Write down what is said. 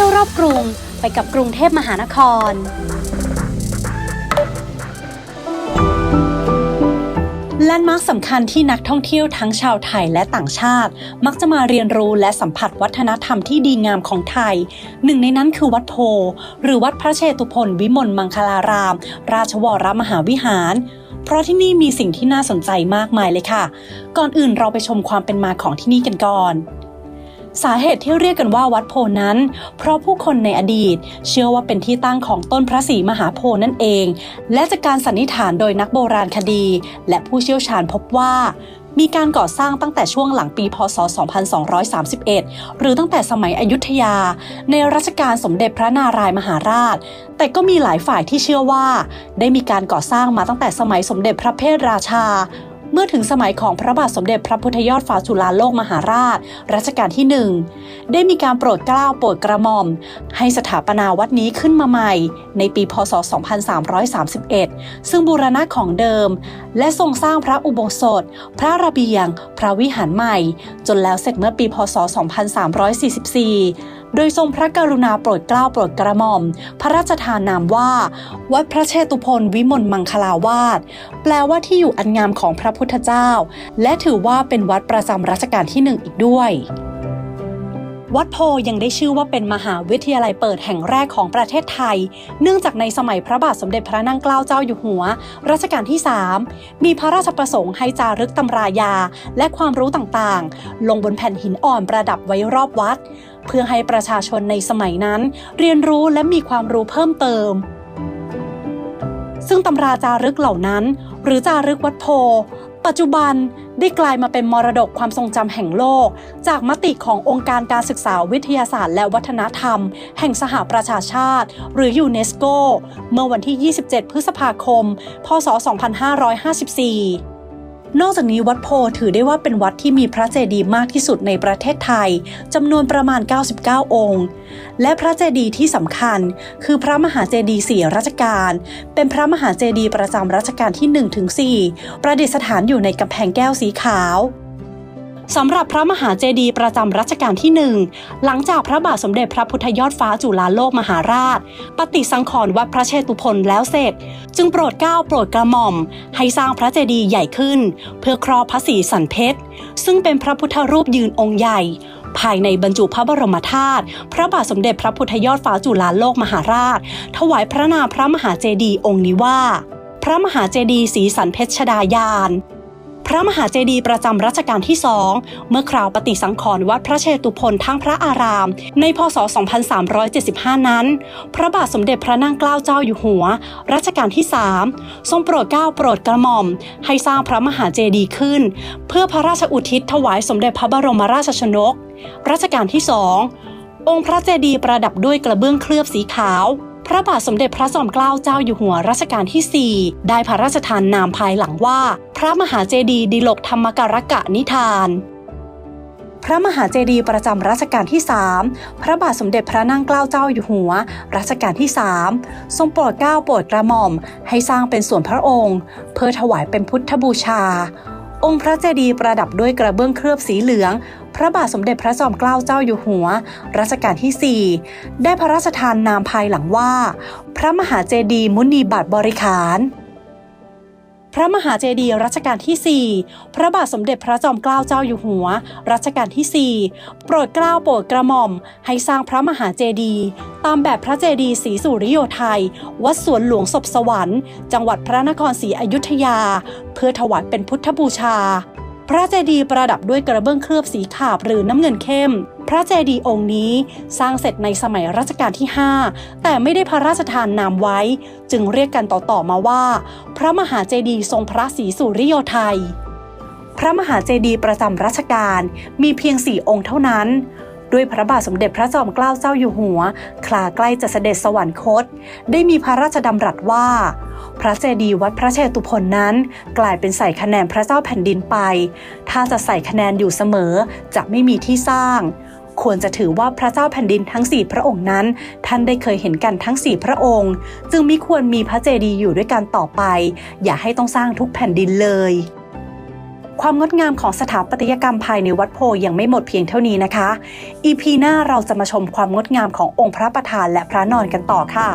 ที่ยวรอบกรุงไปกับกรุงเทพมหานคร แลนด์มาร์คสำคัญที่นักท่องเที่ยวทั้งชาวไทยและต่างชาติ มักจะมาเรียนรู้และสัมผัสวัฒนธรรมที่ดีงามของไทย หนึ่งในนั้นคือวัดโพ หรือวัดพระเชตุพนวิมลมังคลาราม ราชวรมหาวิหาร เพราะที่นี่มีสิ่งที่น่าสนใจมากมายเลยค่ะ ก่อนอื่นเราไปชมความเป็นมาของที่นี่กันก่อน สาเหตุที่เรียกกันว่าวัดโพนั้น เพราะผู้คนในอดีต เชื่อว่าเป็นที่ตั้งของต้นพระศรีมหาโพนั่นเอง และจากการสันนิษฐานโดยนักโบราณคดี และผู้เชี่ยวชาญพบว่ามีการก่อสร้างตั้งแต่ช่วงหลังปี พศ 2231 หรือตั้งแต่สมัยอยุธยา ในรัชกาลสมเด็จพระนารายมหาราช แต่ก็มีหลายฝ่ายที่เชื่อว่า ได้มีการก่อสร้างมาตั้งแต่สมัยสมเด็จพระเพทราชา เมื่อถึงสมัยของพระบาทสมเด็จพระพุทธยอดฟ้าจุฬาโลกมหาราช รัชกาลที่หนึ่งได้มีการโปรดเกล้าโปรดกระหม่อม ให้สถาปนาวัดนี้ขึ้นมาใหม่ ในปีพศ 2331 ซึ่งบูรณะของเดิม และทรงสร้างพระอุโบสถ พระระเบียง พระวิหารใหม่ จนแล้วเสร็จเมื่อปีพศ 2344โดยทรงพระกรุณาโปรดเกล้าโปรดกระหม่อม พระราชทานนามว่า วัดพระเชตุพนวิมลมังคลาวาสแปลว่าที่อยู่อันงามของพระพุทธเจ้า และถือว่าเป็นวัดประจำรัชกาลที่หนึ่งอีกด้วย วัดโพยังได้ชื่อว่าเป็นมหาวิทยาลัยเปิดแห่งแรกของประเทศไทย เนื่องจากในสมัยพระบาทสมเด็จพระนั่งเกล้าเจ้าอยู่หัว รัชกาลที่ 3 มีพระราชประสงค์ให้จารึกตำรายา และความรู้ต่างๆ ลงบนแผ่นหินอ่อนประดับไว้รอบวัด เพื่อให้ประชาชนในสมัยนั้น เรียนรู้และมีความรู้เพิ่มเติม ซึ่งตำราจารึกเหล่านั้น หรือจารึกวัดโพ ปัจจุบัน ได้กลายมาเป็นมรดกความทรงจำแห่งโลก จากมติขององค์การการศึกษาวิทยาศาสตร์และวัฒนธรรม แห่งสหประชาชาติ หรือยูเนสโก เมื่อวันที่ 27 พฤษภาคม พศ 2554 นอกจากนี้วัดโพถือได้ว่าเป็นวัดที่มีพระเจดีย์มากที่สุดในประเทศไทยจำนวนประมาณ 99 องค์ และพระเจดีย์ที่สำคัญ คือพระมหาเจดีย์สี่รัชกาลเป็นพระมหาเจดีย์ประจำรัชกาลที่1ถึง4ประดิษฐานอยู่ในกำแพงแก้วสีขาว สำหรับพระมหาเจดีย์ประจำรัชกาลที่หนึ่งหลังจากพระบาทสมเด็จพระพุทธยอดฟ้าจุฬาโลกมหาราช ปฏิสังขรณ์วัดพระเชตุพนแล้วเสร็จ จึงโปรดเกล้าโปรดกระหม่อม ให้สร้างพระเจดีย์ใหญ่ขึ้น เพื่อครอบพระศรีสันเพชร ซึ่งเป็นพระพุทธรูปยืนองค์ใหญ่ภายในบรรจุพระบรมธาตุ พระบาทสมเด็จพระพุทธยอดฟ้าจุฬาโลกมหาราช ถวายพระนามพระมหาเจดีย์องค์นี้ว่า พระมหาเจดีย์ศรีสันเพชรชดายาน พระมหาเจดีย์ประจำรัชกาลที่สองเมื่อคราวปฏิสังขรณ์วัดพระเชตุพนทั้งพระอาราม ในพศ 2375 นั้น พระบาทสมเด็จพระนั่งเกล้าเจ้าอยู่หัว รัชกาลที่3ทรงโปรดเกล้าโปรดกระหม่อม ให้สร้างพระมหาเจดีย์ขึ้น เพื่อพระราชอุทิศถวายสมเด็จพระบรมราชชนก รัชกาลที่สององค์พระเจดีย์ประดับด้วยกระเบื้องเคลือบสีขาว พระบาทสมเด็จพระจอมเกล้าเจ้าอยู่หัวรัชกาลที่ 4 ได้พระราชทานนามภายหลังว่า พระมหาเจดีย์ดิลกธรรมการกะนิทาน พระมหาเจดีย์ประจำรัชกาลที่ 3 พระบาทสมเด็จพระนั่งเกล้าเจ้าอยู่หัว รัชกาลที่ 3 ทรงโปรดเกล้าโปรดกระหม่อม ให้สร้างเป็นส่วนพระองค์ เพื่อถวายเป็นพุทธบูชา องค์พระเจดีย์ประดับด้วยกระเบื้องเคลือบสีเหลือง พระบาทสมเด็จพระจอมเกล้าเจ้าอยู่หัว รัชกาลที่ 4 ได้พระราชทานนามภายหลังว่า พระมหาเจดีย์มุนีบัตรบริขาร ระมหาเจดีย์รัชกาลที่ 4 พระบาทสมเด็จพระจอมเกล้าเจ้าอยู่หัว รัชกาลที่ 4 โปรดเกล้าโปรดกระหม่อม ให้สร้างพระมหาเจดีย์ตามแบบพระเจดีย์ศรีสุริโยไทย วัดสวนหลวงศพสวรรค์ จังหวัดพระนครศรีอยุธยา เพื่อถวายเป็นพุทธบูชา พระเจดีย์ประดับด้วยกระเบื้องเคลือบสีขาวหรือน้ำเงินเข้ม พระเจดีย์องค์นี้สร้างเสร็จในสมัยรัชกาลที่ 5 แต่ไม่ได้พระราชทานนามไว้ จึงเรียกกันต่อๆมาว่า พระมหาเจดีย์ทรงพระศรีสุริโยไทย พระมหาเจดีย์ประจำรัชกาลมีเพียงสี่องค์เท่านั้น ด้วยพระบาทสมเด็จพระจอมเกล้าเจ้าอยู่หัว คลาใกล้จะเสด็จสวรรคต ได้มีพระราชดำรัสว่า พระเจดีย์วัดพระเชตุพนนั้น กลายเป็นใส่คะแนนพระเจ้าแผ่นดินไป ถ้าจะใส่คะแนนอยู่เสมอจะไม่มีที่สร้าง ควรจะถือว่าพระเจ้าแผ่นดินทั้งสี่พระองค์นั้น ท่านได้เคยเห็นกันทั้งสี่พระองค์ จึงมิควรมีพระเจดีย์อยู่ด้วยกันต่อไป อย่าให้ต้องสร้างทุกแผ่นดินเลย ความงดงามของสถาปัตยกรรมภายในวัดโพยังไม่หมดเพียงเท่านี้นะคะ อีพีหน้าเราจะมาชมความงดงามขององค์พระประธานและพระนอนกันต่อค่ะ